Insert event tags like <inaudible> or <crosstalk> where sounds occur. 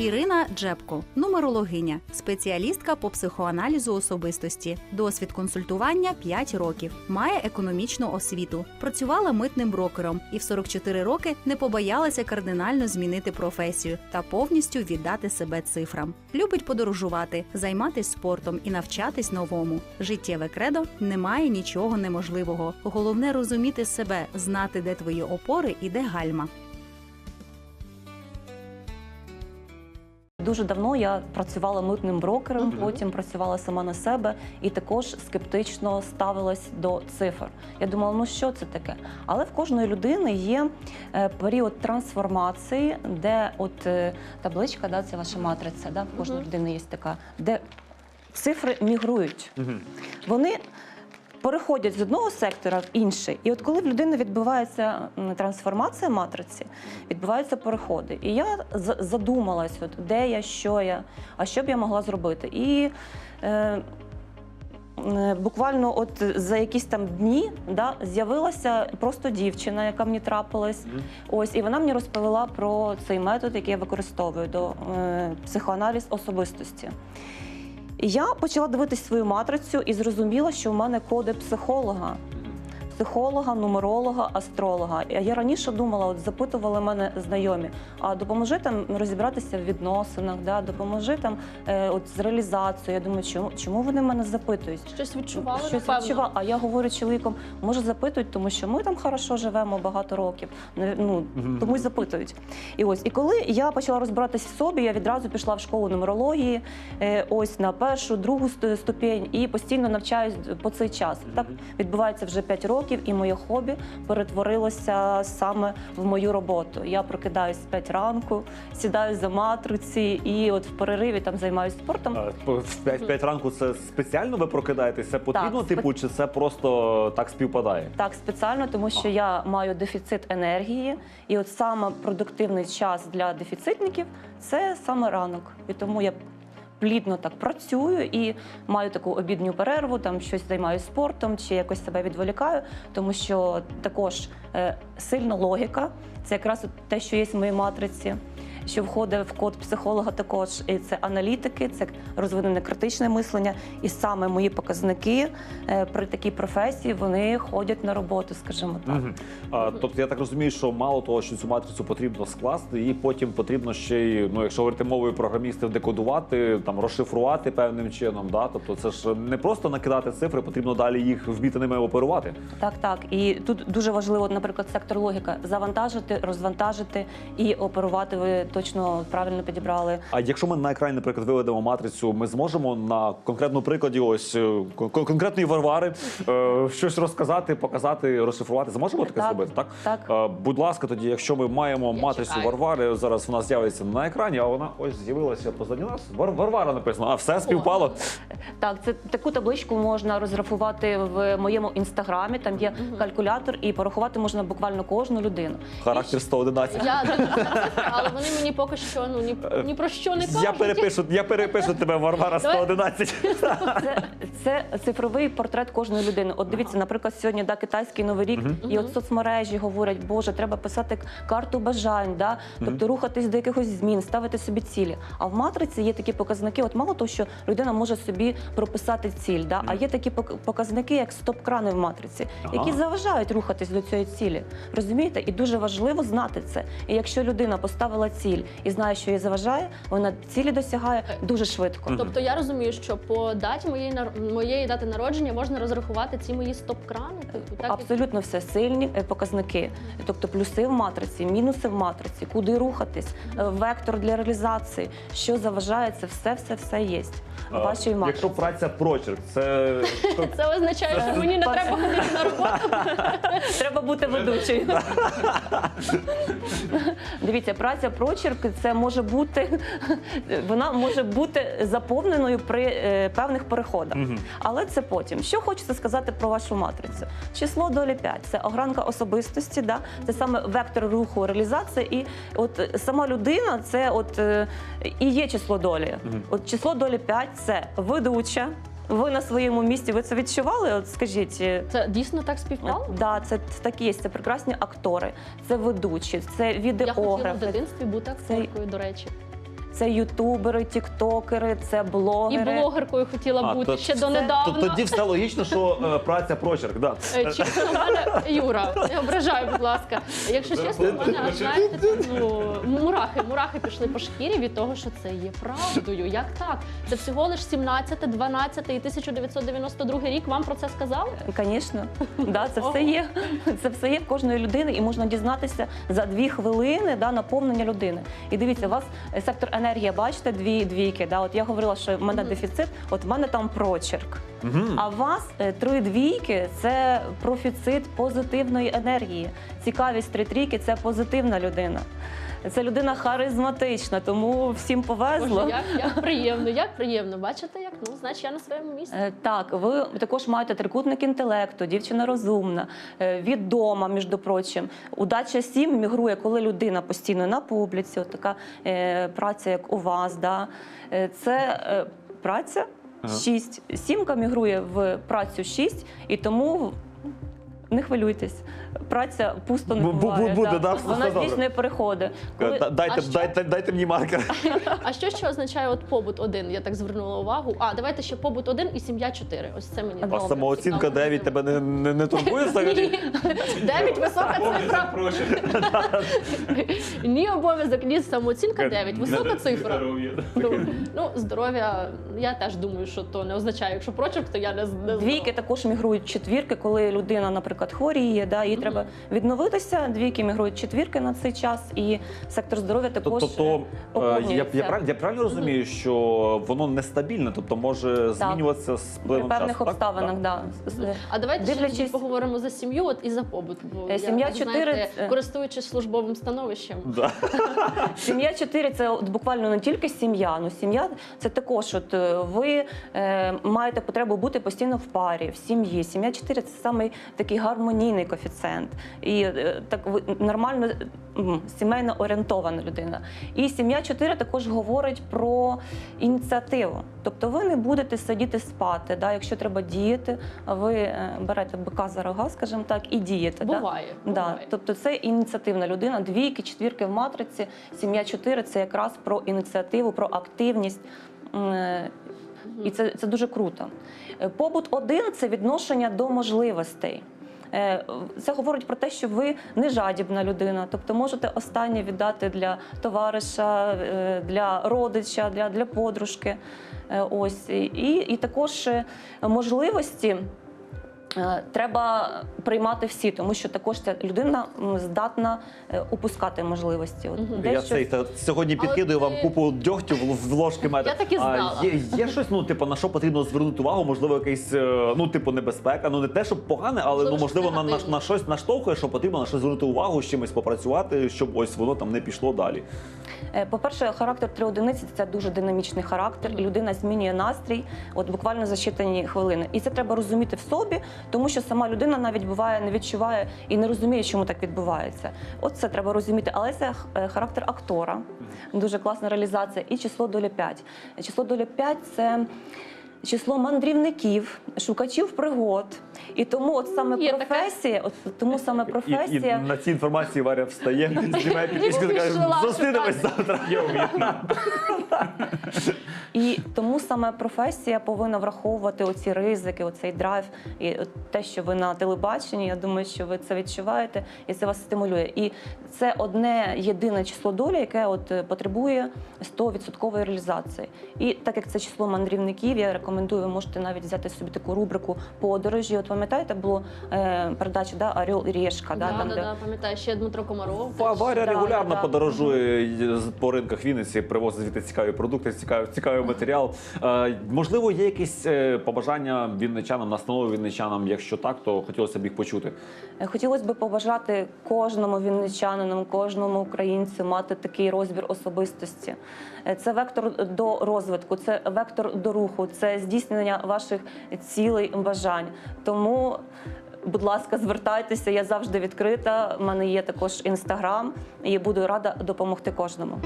Ірина Джепко, нумерологиня, спеціалістка по психоаналізу особистості, досвід консультування 5 років, має економічну освіту, працювала митним брокером і в 44 роки не побоялася кардинально змінити професію та повністю віддати себе цифрам. Любить подорожувати, займатися спортом і навчатись новому. Життєве кредо немає нічого неможливого. Головне розуміти себе, знати, де твої опори і де гальма. Дуже давно я працювала митним брокером, Мгм. потім працювала сама на себе і також скептично ставилась до цифр. Я думала, ну що це таке? Але в кожної людини є е, період трансформації, де от е, табличка, да, це ваша матриця, да, в кожної Мгм. людини є така, де цифри мігрують. Мгм. Вони переходять з одного сектора в інший. І от коли в людини відбувається трансформація матриці, відбуваються переходи. І я задумалась, от, де я, що я, а що б я могла зробити. І е, е, буквально от за якісь там дні да, з'явилася просто дівчина, яка мені трапилась. Мгм. Ось, і вона мені розповіла про цей метод, який я використовую до е, психоаналіз особистості. Я почала дивитись свою матрицю і зрозуміла, що в мене коди психолога. Психолога, нумеролога, астролога. А Я раніше думала, от запитували мене знайомі, а допоможи там розібратися в відносинах, да, допоможи там е, от з реалізацією. Я думаю, чому, чому вони мене запитують? Щось відчували, Щось напевно. відчувала. А я говорю чоловіком, може запитують, тому що ми там хорошо живемо багато років. Ну тому й запитують. І ось, і коли я почала розбиратись в собі, я відразу пішла в школу нумерології, е, ось на першу, другу ступінь, і постійно навчаюсь по цей час. Так відбувається вже 5 років, і моє хобі перетворилося саме в мою роботу. Я прокидаюсь в 5 ранку, сідаю за матриці, і от в перериві там займаюся спортом. В 5, 5 ранку це спеціально ви прокидаєтесь? Це потрібно, спе- типу, чи це просто так співпадає? Так, спеціально, тому що я маю дефіцит енергії, і от саме продуктивний час для дефіцитників це саме ранок. І тому я плідно так працюю і маю таку обідню перерву, там щось займаюся спортом чи якось себе відволікаю, тому що також е, сильна логіка це якраз те, що є в моїй матриці. Що входить в код психолога, також і це аналітики, це розвинене критичне мислення, і саме мої показники е, при такій професії вони ходять на роботу, скажімо так. Мгм. А, тобто я так розумію, що мало того, що цю матрицю потрібно скласти, її потім потрібно ще й, ну якщо говорити мовою програмістів, декодувати, там розшифрувати певним чином. Да? Тобто це ж не просто накидати цифри, потрібно далі їх вміти ними оперувати. Так, так. І тут дуже важливо, наприклад, сектор логіка завантажити, розвантажити і оперувати. Точно правильно підібрали. А якщо ми на екрані, наприклад, виведемо матрицю, ми зможемо на конкретному прикладі ось е, кон- конкретної Варвари е, щось розказати, показати, розшифрувати. Зможемо таке Так, зробити? Так? так. Е, будь ласка, тоді, якщо ми маємо Я матрицю чекаю. Варвари, зараз вона з'явиться на екрані, а вона ось з'явилася позаді нас. Вар- Варвара написано. А все співпало. Так, це таку табличку можна розрахувати в моєму інстаграмі. Там є калькулятор, і порахувати можна буквально кожну людину. Характер 111. Я <laughs> але вони мені поки що ну ні, ні про що не кажуть. Я перепишу, я перепишу тебе, Варвара Давай. 111. Це, це цифровий портрет кожної людини. От дивіться, наприклад, сьогодні да, китайський новий рік, і от соцмережі говорять, Боже, треба писати карту бажань, да? тобто рухатись до якихось змін, ставити собі цілі. А в матриці є такі показники. От мало того, що людина може собі прописати ціль, да? а є такі пок- показники, як стоп-крани в матриці, які заважають рухатись до цієї цілі. Розумієте? І дуже важливо знати це. І якщо людина поставила ціль і знає, що їй заважає, вона цілі досягає дуже швидко. Тобто я розумію, що по даті моєї моєї дати народження можна розрахувати ці мої стоп-крани. Абсолютно все сильні е, показники, тобто плюси в матриці, мінуси в матриці, куди рухатись, е, вектор для реалізації, що заважає, це все, все, все є в вашій матриці. Якщо праця прочерк, це Це означає, що мені не треба ходити на роботу. Треба бути ведучою. <laughs> Дивіться, праця прочерк це може бути, вона може бути заповненою при е, певних переходах. Але це потім. Що хочеться сказати про вашу матрицю? Число долі 5 це огранка особистості, да? це саме вектор руху реалізації. І от сама людина це от е, і є число долі. От число долі 5 це ведуча. Ви на своєму місці, ви це відчували? От скажіть. е, Це дійсно так співпало? Да, це такі є. Це прекрасні актори, це ведучі, це Я хотіла в дитинстві бути Це- до речі. Це ютубери, тіктокери, це І блогери. блогеркою хотіла А, бути то ще це- донедавна. То- Тоді все логічно, що е, праця прочерк. Да. Е, Чесно, в мене Юра, не ображай, будь ласка. Якщо чесно, в мене аж знаєте, ну мурахи, мурахи пішли по шкірі від того, що це є правдою. Як так? Це всього лиш 17, 12 і 1992 рік. Вам про це сказали? Звісно, да, це все є. Це все є в кожної людини, і можна дізнатися за дві хвилини да, наповнення людини. І дивіться, у вас е, сектор енергія, бачите, дві двійки. Да? От я говорила, що в мене дефіцит, от в мене там прочерк. Мгм. А у вас е, три двійки це профіцит позитивної енергії. Цікавість три трійки це позитивна людина. Це людина харизматична, тому всім повезло. Боже, як, як приємно, як приємно. Бачите, як ну, значить я на своєму місці. Е, Так, ви також маєте трикутник інтелекту, дівчина розумна, е, відома, між прочим. Удача сім мігрує, коли людина постійно на публіці, от така е, праця, як у вас. Да? Е, Це е, праця Ага. шість. Сімка мігрує в працю шість, і тому. Не хвилюйтесь, праця пусто не Бу- бу- буває. буде, да. да, все Вона добре. здійснює переходи. Коли- Е, Дайте, А що? дайте, дайте мені маркер. <laughs> А що ще означає от побут один? Я так звернула увагу. А давайте ще побут один і сім'я чотири. Ось це мені А добре. самооцінка Цікаво. 9 тебе не, не, не турбує взагалі? Дев'ять висока цифра. <laughs> Ні обов'язок, ні самооцінка 9. Висока цифра. Ну, ну, здоров'я, я теж думаю, що то не означає. Якщо прочерк, то я не, з- не Двійки також мігрують в четвірки, коли людина, наприклад, хворіє, да, Мгм. Треба відновитися. Двійки мігрують четвірки на цей час, і сектор здоров'я також Тобто, е, е, я, поповнюється. я, правильно, я правильно розумію, що воно нестабільне, тобто може змінюватися з при плином певних часу, так? обставинах. Так. Да. А давайте Дивлячись- тоді поговоримо за сім'ю от і за побут. Бо Е, я, сім'я ви чотири знаєте, користуючись службовим становищем. Да. <laughs> Сім'я 4 це от буквально не тільки сім'я. Ну сім'я це також. От ви е, маєте потребу бути постійно в парі, в сім'ї. Сім'я 4 це самий такий гармонійний коефіцієнт. І е, так нормально сімейно орієнтована людина. І сім'я 4 також говорить про ініціативу. Тобто ви не будете сидіти спати. Да? Якщо треба діяти, ви е, берете бика за рога, скажімо так, і дієте. да? Буває. Да, тобто це ініціативна людина. Двійки, четвірки в матриці, сім'я чотири це якраз про ініціативу, про активність. Е, І це, це дуже круто. Побут один це відношення до можливостей. Е, Це говорить про те, що ви не жадібна людина, тобто можете останнє віддати для товариша, е, для родича, для, для подружки. Е, Ось і, і також можливості. Е, Треба приймати всі, тому що також ця людина здатна е, упускати можливості. От Мгм. Я дещо- цей та, сьогодні Але вам ти- купу дьогтю в, в ложки меду. Я так і знала. А є, є щось, ну типу, на що потрібно звернути увагу? Можливо, якийсь е, ну, типу, небезпека. Ну не те, щоб погане, але Можливо, ну можливо на, на, на щось наштовхує, що потрібно на щось звернути увагу, з чимось попрацювати, щоб ось воно там не пішло далі. Е, По-перше, характер три одиниці це дуже динамічний характер, і людина змінює настрій от буквально за щитані хвилини. І це треба розуміти в собі, тому що сама людина навіть буває не відчуває і не розуміє, чому так відбувається. От це треба розуміти. Але це е, характер актора, дуже класна реалізація. І число доля 5. Число доля 5 – це. Число мандрівників, шукачів пригод, і тому от саме Є таке. професія, от тому саме І, професія. і на цій інформації Варя встає, <laughs> знімає підписку і каже, пішла зустрінемось шукати». завтра. І тому саме професія повинна враховувати оці ризики, оцей драйв, і от те, що ви на телебаченні. Я думаю, що ви це відчуваєте, і це вас стимулює. І це одне єдине число долі, яке от е, потребує 100% реалізації. І так як це число мандрівників, я рекомендую, ви можете навіть взяти собі таку рубрику подорожі. От пам'ятаєте, було е, передача да, Орел і Решка, да, Да, там, да, де да, пам'ятаю, ще Дмитро Комаров. Ва- Варя Да, регулярно да. подорожує з- по ринках Вінниці, привозить звідти цікаві продукти, цікавий, цікавий матеріал. Е, можливо, є якісь е, побажання вінничанам, настанови вінничанам. Якщо так, то хотілося б їх почути. Е, Хотілося б побажати кожному вінничанину, кожному українцю мати такий розбір особистості. Е, Це вектор до розвитку, це вектор до руху, це здійснення ваших цілей, бажань. Тому, будь ласка, звертайтеся, я завжди відкрита. У мене є також інстаграм, і буду рада допомогти кожному.